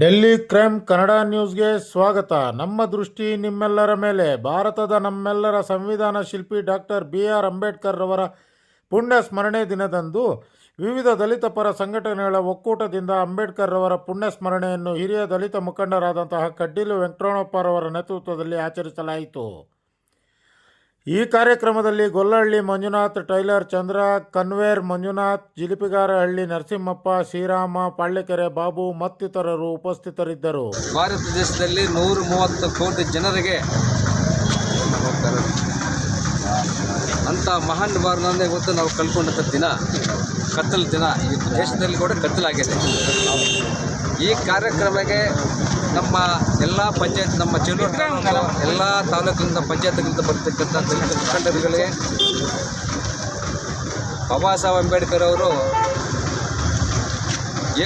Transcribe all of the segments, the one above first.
Delhi crime Kannada ನ್ಯೂಸ್ಗೆ ಸ್ವಾಗತ. ನಮ್ಮ ದೃಷ್ಟಿ ನಿಮ್ಮೆಲ್ಲರ ಮೇಲೆ. ಭಾರತದ ನಮ್ಮೆಲ್ಲರ ಸಂವಿಧಾನ ಶಿಲ್ಪಿ ಡಾಕ್ಟರ್ ಬಿ ಆರ್ ಅಂಬೇಡ್ಕರ್ ರವರ ಪುಣ್ಯ ಸ್ಮರಣೆ ದಿನದಂದು ವಿವಿಧ ದಲಿತ ಪರ ಸಂಘಟನೆಗಳ ಒಕ್ಕೂಟದಿಂದ ಅಂಬೇಡ್ಕರ್ ರವರ ಪುಣ್ಯ ಸ್ಮರಣೆಯನ್ನು ಹಿರಿಯ ದಲಿತ ಮುಖಂಡರಾದಂತಹ ಕಡ್ಡಿಲು ವೆಂಕಟರಮಣಪ್ಪರವರ ನೇತೃತ್ವದಲ್ಲಿ ಆಚರಿಸಲಾಯಿತು. ಈ ಕಾರ್ಯಕ್ರಮದಲ್ಲಿ ಗೊಲ್ಲಹಳ್ಳಿ ಮಂಜುನಾಥ್, ಟೈಲರ್ ಚಂದ್ರ, ಕನ್ವೇರ್ ಮಂಜುನಾಥ್, ಜಿಲಿಪಿಗಾರಹಳ್ಳಿ ನರಸಿಂಹಪ್ಪ, ಶ್ರೀರಾಮ, ಪಾಳ್ಯಕೆರೆ ಬಾಬು ಮತ್ತಿತರರು ಉಪಸ್ಥಿತರಿದ್ದರು. ಭಾರತ ದೇಶದಲ್ಲಿ ನೂರ ಮೂವತ್ತು ಕೋಟಿ ಜನರಿಗೆ ಅಂತ ಮಹಾನ್ ಭಾರತ ಇವತ್ತು ನಾವು ಕಳ್ಕೊಂಡಂಥ ದಿನ, ಕತ್ತಲ ದಿನ ಈ ದೇಶದಲ್ಲಿ ಕೂಡ ಕತ್ತಲಾಗಿದೆ. ಈ ಕಾರ್ಯಕ್ರಮಕ್ಕೆ ನಮ್ಮ ಎಲ್ಲ ಪಂಚಾಯತ್, ನಮ್ಮ ಚೆಲುವ ಎಲ್ಲ ತಾಲೂಕಿನಿಂದ ಪಂಚಾಯತ್ಗಳಿಂದ ಬರ್ತಕ್ಕಂಥ ದಲಿತ ಮುಖಂಡರುಗಳಿಗೆ ಬಾಬಾ ಸಾಹೇಬ್ ಅಂಬೇಡ್ಕರ್ ಅವರು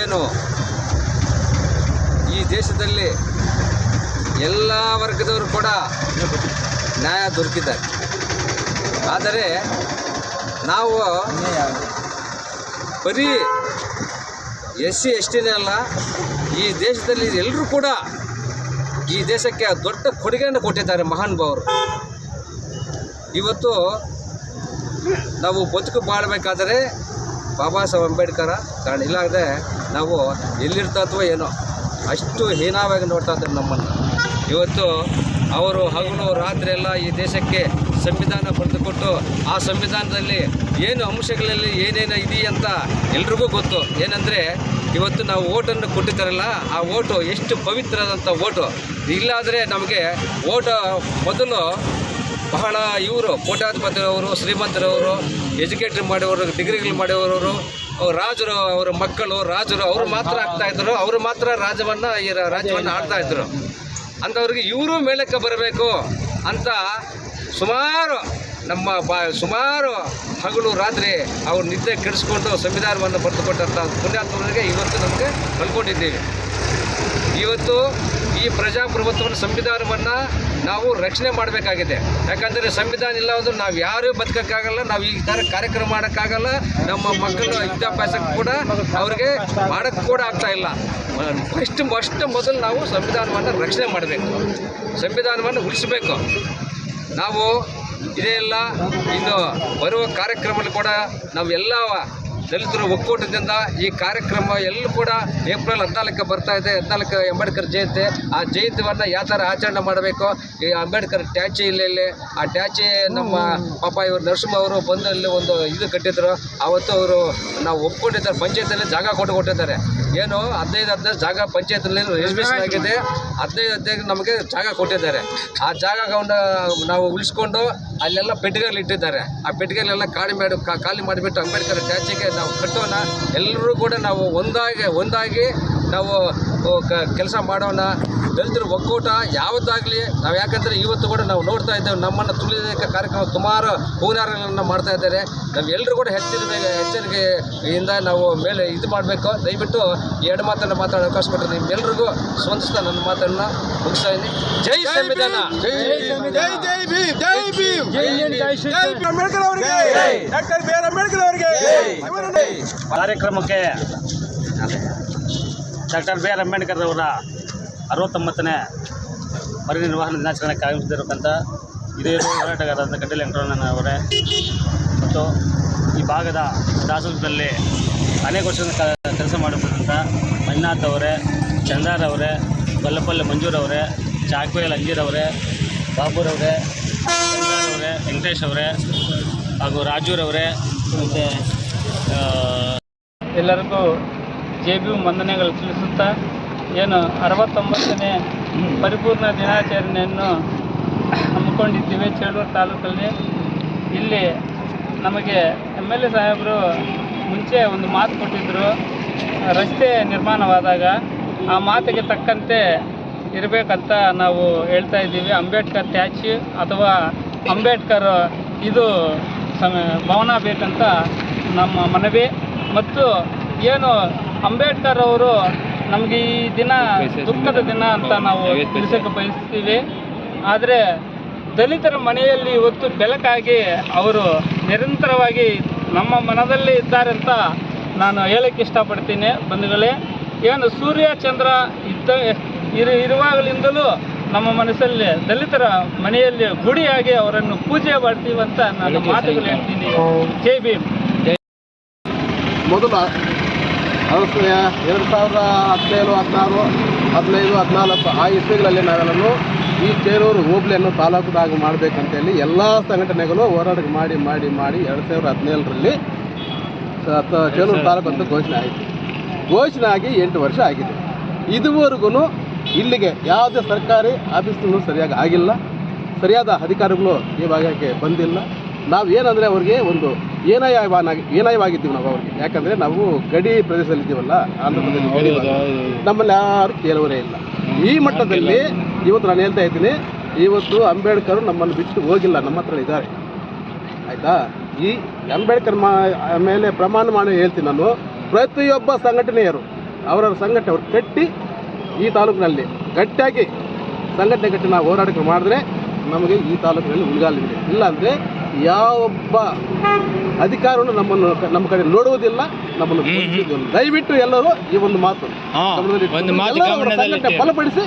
ಏನು ಈ ದೇಶದಲ್ಲಿ ಎಲ್ಲ ವರ್ಗದವರು ಕೂಡ ನ್ಯಾಯ ದೊರಕಿದ್ದಾರೆ. ಆದರೆ ನಾವು ಬರೀ ಎಸ್ ಸಿ ಎಸ್ ಅಲ್ಲ, ಈ ದೇಶದಲ್ಲಿ ಎಲ್ಲರೂ ಕೂಡ ಈ ದೇಶಕ್ಕೆ ದೊಡ್ಡ ಕೊಡುಗೆಯನ್ನು ಕೊಟ್ಟಿದ್ದಾರೆ ಮಹಾನ್ ಭಾವರು ಇವತ್ತು ನಾವು ಬದುಕು ಬಾಳಬೇಕಾದರೆ ಬಾಬಾ ಸಾಹೇಬ್ ಅಂಬೇಡ್ಕರ ಕಾರಣ, ಇಲ್ಲಾಂದರೆ ನಾವು ಎಲ್ಲಿರ್ತಾ ಅಥವಾ ಏನೋ, ಅಷ್ಟು ಹೀನವಾಗಿ ನೋಡ್ತಾ ಇದ್ದಾರೆ ನಮ್ಮನ್ನು. ಇವತ್ತು ಅವರು ಹಗಲು ರಾತ್ರಿ ಎಲ್ಲ ಈ ದೇಶಕ್ಕೆ ಸಂವಿಧಾನ ಬರೆದುಕೊಟ್ಟು ಆ ಸಂವಿಧಾನದಲ್ಲಿ ಏನು ಅಂಶಗಳಲ್ಲಿ ಏನೇನು ಇದೆಯಂತ ಎಲ್ರಿಗೂ ಗೊತ್ತು. ಏನಂದರೆ ಇವತ್ತು ನಾವು ಓಟನ್ನು ಕೊಟ್ಟಿದ್ದಾರಲ್ಲ, ಆ ಓಟು ಎಷ್ಟು ಪವಿತ್ರವಾದಂಥ ಓಟು. ಇಲ್ಲಾದರೆ ನಮಗೆ ಓಟ ಮೊದಲು ಬಹಳ ಇವರು, ಕೋಟ್ಯಾಧಿಪತಿಯವರು, ಶ್ರೀಮಂತರವರು, ಎಜುಕೇಟರ್ ಮಾಡಿರೋರು ಡಿಗ್ರಿಗಳು ಮಾಡಿರೋರು ರಾಜರು, ಅವರ ಮಕ್ಕಳು, ರಾಜರು, ಅವರು ಮಾತ್ರ ಆಗ್ತಾ ಇದ್ರು ಅವರು ಮಾತ್ರ ರಾಜವನ್ನು ಈ ರಾಜ್ಯವನ್ನು ಆಡ್ತಾ ಇದ್ರು ಅಂಥವ್ರಿಗೆ ಇವರು ಮೇಲಕ್ಕೆ ಬರಬೇಕು ಅಂತ ಸುಮಾರು ನಮ್ಮ ಬಾ ಸುಮಾರು ಹಗಲು ರಾತ್ರಿ ಅವ್ರು ನಿದ್ದೆ ಕೆಡಿಸ್ಕೊಂಡು ಸಂವಿಧಾನವನ್ನು ಬರೆದುಕೊಟ್ಟಂಥ ಪುಣ್ಯಾತ್ಮರಿಗೆ ಇವತ್ತು ನಮಗೆ ಕಲ್ಕೊಂಡಿದ್ದೀವಿ ಇವತ್ತು ಈ ಪ್ರಜಾಪ್ರಭುತ್ವದ ಸಂವಿಧಾನವನ್ನು ನಾವು ರಕ್ಷಣೆ ಮಾಡಬೇಕಾಗಿದೆ. ಯಾಕಂದರೆ ಸಂವಿಧಾನ ಇಲ್ಲ ನಾವು ಯಾರೂ ಬದುಕೋಕ್ಕಾಗಲ್ಲ, ನಾವು ಈ ಥರ ಕಾರ್ಯಕ್ರಮ ಮಾಡೋಕ್ಕಾಗಲ್ಲ, ನಮ್ಮ ಮಕ್ಕಳ ವಿದ್ಯಾಭ್ಯಾಸಕ್ಕೆ ಕೂಡ ಅವ್ರಿಗೆ ಮಾಡೋಕ್ಕೆ ಕೂಡ ಆಗ್ತಾ ಇಲ್ಲ. ಫಸ್ಟ್ ಫಸ್ಟ್ ಮೊದಲು ನಾವು ಸಂವಿಧಾನವನ್ನು ರಕ್ಷಣೆ ಮಾಡಬೇಕು. ಸಂವಿಧಾನವನ್ನು ಉಳಿಸಬೇಕು. ನಾವು ಇದೆಲ್ಲ ಇನ್ನು ಬರುವ ಕಾರ್ಯಕ್ರಮದಲ್ಲಿ ಕೂಡ ನಾವೆಲ್ಲ ದಲಿತರ ಒಕ್ಕೂಟದಿಂದ ಈ ಕಾರ್ಯಕ್ರಮ ಎಲ್ಲೂ ಕೂಡ ಏಪ್ರಿಲ್ ಹದಿನಾಲ್ಕು ಬರ್ತಾ ಇದೆ. ಹದಿನಾಲ್ಕು ಅಂಬೇಡ್ಕರ್ ಜಯಂತಿ. ಆ ಜಯಂತಿವನ್ನು ಯಾವ ಥರ ಆಚರಣೆ ಮಾಡಬೇಕು? ಈ ಅಂಬೇಡ್ಕರ್ ಟ್ಯಾಚಿ ಇಲ್ಲಿ ಆ ಟ್ಯಾಚಿ ನಮ್ಮ ಪಾಪ ಇವರು ನರಸಿಂಹ ಅವರು ಬಂದು ಅಲ್ಲಿ ಒಂದು ಇದು ಕಟ್ಟಿದ್ರು. ಆವತ್ತು ಅವರು ನಾವು ಒಪ್ಕೊಂಡಿದ್ದಾರೆ. ಪಂಚಾಯತಲ್ಲಿ ಜಾಗ ಕೊಟ್ಟು ಕೊಟ್ಟಿದ್ದಾರೆ. ಏನು ಹದಿನೈದು ಹದಿನೈದು ಜಾಗ ಪಂಚಾಯತ್ನಲ್ಲಿ ರಿಸರ್ವೇಷನ್ ಆಗಿದೆ. ಹದಿನೈದು ಹದಿನೈದು ನಮಗೆ ಜಾಗ ಕೊಟ್ಟಿದ್ದಾರೆ. ಆ ಜಾಗವನ್ನು ನಾವು ಉಳಿಸ್ಕೊಂಡು ಅಲ್ಲೆಲ್ಲ ಪೆಟ್ಟಿಗೆಗಳು ಇಟ್ಟಿದ್ದಾರೆ. ಆ ಪೆಟ್ಟಿಗೆಲೆಲ್ಲ ಖಾಲಿ ಮಾಡಿ, ಖಾಲಿ ಮಾಡಿಬಿಟ್ಟು ಅಂಬೇಡ್ಕರ್ ಟ್ಯಾಚಿಗೆ ನಾವು ಕಟ್ಟೋಣ. ಎಲ್ಲರೂ ಕೂಡ ನಾವು ಒಂದಾಗಿ ಒಂದಾಗಿ ನಾವು ಕೆಲಸ ಮಾಡೋಣ. ದಲಿತರ ಒಕ್ಕೂಟ ಯಾವತ್ತಾಗಲಿ ನಾವು ಯಾಕಂದರೆ ಇವತ್ತು ಕೂಡ ನಾವು ನೋಡ್ತಾ ಇದ್ದೇವೆ ನಮ್ಮನ್ನು ತುಳಿದ ಕಾರ್ಯಕ್ರಮ ಸುಮಾರು ಹೂನಾರಗಳನ್ನು ಮಾಡ್ತಾ ಇದ್ದಾರೆ. ನಾವು ಎಲ್ಲರೂ ಕೂಡ ಹೆಚ್ಚಿನ ಎಚ್ಚರಿಕೆಯಿಂದ ನಾವು ಮೇಲೆ ಇದು ಮಾಡಬೇಕು. ದಯವಿಟ್ಟು ಎರಡು ಮಾತನ್ನು ಮಾತಾಡೋ ಅವಕಾಶ ಕೊಟ್ಟರೆ ನಿಮ್ಮೆಲ್ರಿಗೂ ಸ್ವಂತಿಸ್ತ ನನ್ನ ಮಾತನ್ನು ಮುಗಿಸ್ತಾ ಇದ್ದೀನಿ. ಜೈ ಸಂವಿಧಾನ. ಕಾರ್ಯಕ್ರಮಕ್ಕೆ ಡಾಕ್ಟರ್ ಬಿ ಆರ್ ಅಂಬೇಡ್ಕರ್ ಅವರ ಅರವತ್ತೊಂಬತ್ತನೇ ಪರಿನಿರ್ವಹಣ ದಿನಾಚರಣೆ ಆಗಮಿಸಿರತಕ್ಕಂಥ ಹಿರಿಯರು ಹೋರಾಟಗಾರರಾದ ಕಟೀಲ್ ಅವರೇ ಮತ್ತು ಈ ಭಾಗದ ದಾಸೋಹದಲ್ಲಿ ಅನೇಕ ವರ್ಷದ ಕೆಲಸ ಮಾಡಿರ್ತಕ್ಕಂಥ ಮಂಜುನಾಥ್ ಅವರೇ, ಚಂದಾರ್ ಅವರೇ, ಬಲ್ಲಪಲ್ಲಿ ಮಂಜೂರ್ ಅವರೇ, ಚಾಕ್ವೇಲ್ ಅಂಜೀರವರೇ ಅವರೇ ಚಂದಾರ್ ಅವರೇ, ವೆಂಕಟೇಶ್ ಅವರೇ ಹಾಗೂ ರಾಜೂರವರೇ ಮತ್ತು ಎಲ್ಲರಿಗೂ ಜೆ ಬಿ ವಂದನೆಗಳು ತಿಳಿಸುತ್ತಾ ಏನು ಅರವತ್ತೊಂಬತ್ತನೇ ಪರಿಪೂರ್ಣ ದಿನಾಚರಣೆಯನ್ನು ಹಮ್ಮಿಕೊಂಡಿದ್ದೀವಿ ಚೇಳೂರು ತಾಲೂಕಲ್ಲಿ. ಇಲ್ಲಿ ನಮಗೆ ಎಂ ಎಲ್ ಎ ಸಾಹೇಬರು ಮುಂಚೆ ಒಂದು ಮಾತು ಕೊಟ್ಟಿದ್ದರು ರಸ್ತೆ ನಿರ್ಮಾಣವಾದಾಗ ಆ ಮಾತಿಗೆ ತಕ್ಕಂತೆ ಇರಬೇಕಂತ ನಾವು ಹೇಳ್ತಾ ಇದ್ದೀವಿ. ಅಂಬೇಡ್ಕರ್ ಟ್ಯಾಚ್ ಅಥವಾ ಅಂಬೇಡ್ಕರ್ ಇದು ಸಮ ಭವನ ಬೇಕಂತ ನಮ್ಮ ಮನವಿ. ಮತ್ತು ಏನು ಅಂಬೇಡ್ಕರ್ ಅವರು ನಮಗೆ ಈ ದಿನ ದುಃಖದ ದಿನ ಅಂತ ನಾವು ತಿಳಿಸಕ್ಕೆ ಬಯಸ್ತೀವಿ. ಆದರೆ ದಲಿತರ ಮನೆಯಲ್ಲಿ ಇವತ್ತು ಬೆಳಕಾಗಿ ಅವರು ನಿರಂತರವಾಗಿ ನಮ್ಮ ಮನದಲ್ಲಿ ಇದ್ದಾರೆ ಅಂತ ನಾನು ಹೇಳಕ್ಕೆ ಇಷ್ಟಪಡ್ತೀನಿ ಬಂಧುಗಳೇ. ಏನು ಸೂರ್ಯ ಚಂದ್ರ ಇದ್ದ ಇರು ಇರುವಾಗಲಿಂದಲೂ ನಮ್ಮ ಮನಸ್ಸಲ್ಲಿ ದಲಿತರ ಮನೆಯಲ್ಲಿ ಗುಡಿಯಾಗಿ ಅವರನ್ನು ಪೂಜೆ ಮಾಡ್ತೀವಂತ ನಾನು ಮಾತುಗಳು ಹೇಳ್ತೀನಿ. ಜೈ ಭೀಮ್. ಮೊದಲ ಅರಸು ಎರಡು ಸಾವಿರದ ಹದಿನೇಳು ಹದಿನಾರು ಹದಿನೈದು ಹದಿನಾಲ್ಕು ಆ ಇಸ್ವಿಗಳಲ್ಲಿ ನಾವೆಲ್ಲರೂ ಈ ಚೇರೂರು ಹೋಬ್ಳಿಯನ್ನು ತಾಲೂಕುದಾಗ ಮಾಡಬೇಕಂತೇಳಿ ಎಲ್ಲ ಸಂಘಟನೆಗಳು ಹೋರಾಟ ಮಾಡಿ ಮಾಡಿ ಮಾಡಿ ಎರಡು ಸಾವಿರದ ಹದಿನೇಳರಲ್ಲಿ ಚೇರೂರು ತಾಲೂಕು ಅಂತ ಘೋಷಣೆ ಆಯಿತು. ಘೋಷಣೆ ಆಗಿ ಎಂಟು ವರ್ಷ ಆಗಿದೆ. ಇದುವರೆಗೂ ಇಲ್ಲಿಗೆ ಯಾವುದೇ ಸರ್ಕಾರಿ ಆಫೀಸ್ಗಳು ಸರಿಯಾಗಿ ಆಗಿಲ್ಲ. ಸರಿಯಾದ ಅಧಿಕಾರಿಗಳು ಈ ಭಾಗಕ್ಕೆ ಬಂದಿಲ್ಲ. ನಾವು ಏನಂದರೆ ಅವ್ರಿಗೆ ಒಂದು ಏನಾಯವಾಗಿ ಏನಾಯವಾಗಿದ್ದೀವಿ ನಾವು ಅವ್ರಿಗೆ. ಯಾಕಂದರೆ ನಾವು ಗಡಿ ಪ್ರದೇಶದಲ್ಲಿ ಇದ್ದೀವಲ್ಲ ಆಂಧ್ರ ಪ್ರದೇಶ ನಮ್ಮಲ್ಲಿ ಯಾರು ಕೇಳುವರೇ ಇಲ್ಲ. ಈ ಮಟ್ಟದಲ್ಲಿ ಇವತ್ತು ನಾನು ಹೇಳ್ತಾ ಇದ್ದೀನಿ ಇವತ್ತು ಅಂಬೇಡ್ಕರ್ ನಮ್ಮನ್ನು ಬಿಟ್ಟು ಹೋಗಿಲ್ಲ ನಮ್ಮ ಹತ್ರ ಇದ್ದಾರೆ. ಆಯಿತಾ? ಈ ಅಂಬೇಡ್ಕರ್ ಮಾ ಮೇಲೆ ಪ್ರಮಾಣ ಮಾಡಿ ಹೇಳ್ತೀನಿ ನಾನು. ಪ್ರತಿಯೊಬ್ಬ ಸಂಘಟನೆಯರು ಅವರವರ ಸಂಘಟನೆ ಅವ್ರು ಕಟ್ಟಿ ಈ ತಾಲೂಕಿನಲ್ಲಿ ಗಟ್ಟಿಯಾಗಿ ಸಂಘಟನೆ ಕಟ್ಟಿ ನಾವು ಹೋರಾಟಕ್ಕೆ ಮಾಡಿದ್ರೆ ನಮಗೆ ಈ ತಾಲೂಕಿನಲ್ಲಿ ಉಳಿಗಾಲಿದೆ ಇಲ್ಲಾಂದರೆ ಯಾವೊಬ್ಬ ಅಧಿಕಾರವನ್ನು ನಮ್ಮನ್ನು ನಮ್ಮ ಕಡೆ ನೋಡುವುದಿಲ್ಲ ನಮ್ಮನ್ನು. ದಯವಿಟ್ಟು ಎಲ್ಲರೂ ಈ ಒಂದು ಮಾತು ಗಮನದಲ್ಲಿ ಇಟ್ಕೊಂಡು ಎಲ್ಲರೂ ಅವರ ಸಂಘಟನೆ ಬಲಪಡಿಸಿ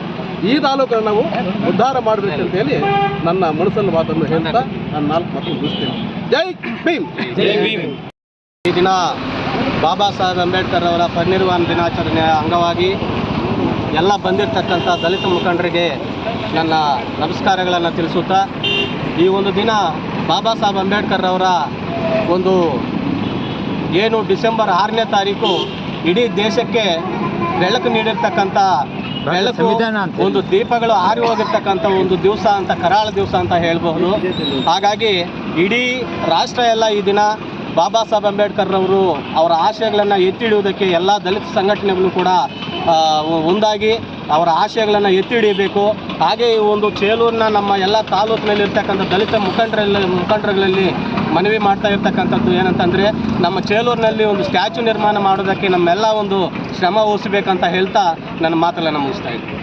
ಈ ತಾಲೂಕನ್ನು ನಾವು ಉದ್ಧಾರ ಅಂತ ಹೇಳಿ ನನ್ನ ಮನಸ್ಸಲ್ಲಿ ಮಾತನ್ನು ಹೇಳ್ತಾ ನಾನು ನಾಲ್ಕು ಮಾತು ಮುಗಿಸ್ತೇನೆ. ಜೈ ಭೀಮ್! ಈ ದಿನ ಬಾಬಾ ಸಾಹೇಬ್ ಅಂಬೇಡ್ಕರ್ ಅವರ ಪರಿನಿರ್ವಾಣ ದಿನಾಚರಣೆಯ ಅಂಗವಾಗಿ ಎಲ್ಲ ಬಂದಿರತಕ್ಕಂಥ ದಲಿತ ಮುಖಂಡರಿಗೆ ನನ್ನ ನಮಸ್ಕಾರಗಳನ್ನು ತಿಳಿಸುತ್ತಾ ಈ ಒಂದು ದಿನ ಬಾಬಾ ಸಾಹೇಬ್ ಅಂಬೇಡ್ಕರ್ ಅವರ ಒಂದು ಏನು ಡಿಸೆಂಬರ್ ಆರನೇ ತಾರೀಕು ಇಡೀ ದೇಶಕ್ಕೆ ಬೆಳಕು ನೀಡಿರ್ತಕ್ಕಂಥ ಬೆಳಕು ಒಂದು ದೀಪಗಳು ಆರಿ ಹೋಗಿರ್ತಕ್ಕಂಥ ಒಂದು ದಿವಸ ಅಂತ ಕರಾಳ ದಿವಸ ಅಂತ ಹೇಳಬಹುದು. ಹಾಗಾಗಿ ಇಡೀ ರಾಷ್ಟ್ರ ಎಲ್ಲ ಈ ದಿನ ಬಾಬಾ ಸಾಹೇಬ್ ಅಂಬೇಡ್ಕರ್ ಅವರು ಅವರ ಆಶಯಗಳನ್ನು ಎತ್ತಿ ಹಿಡಿಯುವುದಕ್ಕೆ ಎಲ್ಲ ದಲಿತ ಸಂಘಟನೆಗಳು ಕೂಡ ಒಂದಾಗಿ ಅವರ ಆಶಯಗಳನ್ನು ಎತ್ತಿ ಹಿಡಿಯಬೇಕು ಹಾಗೆ ಈ ಒಂದು ಚೇಲೂರಿನ ನಮ್ಮ ಎಲ್ಲ ತಾಲೂಕಿನಲ್ಲಿ ಇರ್ತಕ್ಕಂಥ ದಲಿತ ಮುಖಂಡರಲ್ಲಿ ಮುಖಂಡರುಗಳಲ್ಲಿ ಮನವಿ ಮಾಡ್ತಾ ಇರ್ತಕ್ಕಂಥದ್ದು ಏನಂತಂದರೆ, ನಮ್ಮ ಚೇಲೂರಿನಲ್ಲಿ ಒಂದು ಸ್ಟ್ಯಾಚು ನಿರ್ಮಾಣ ಮಾಡೋದಕ್ಕೆ ನಮ್ಮೆಲ್ಲ ಒಂದು ಶ್ರಮ ವಹಿಸಬೇಕಂತ ಹೇಳ್ತಾ ನನ್ನ ಮಾತುಗಳನ್ನು ಮುಗಿಸ್ತಾ ಇದ್ದೀನಿ.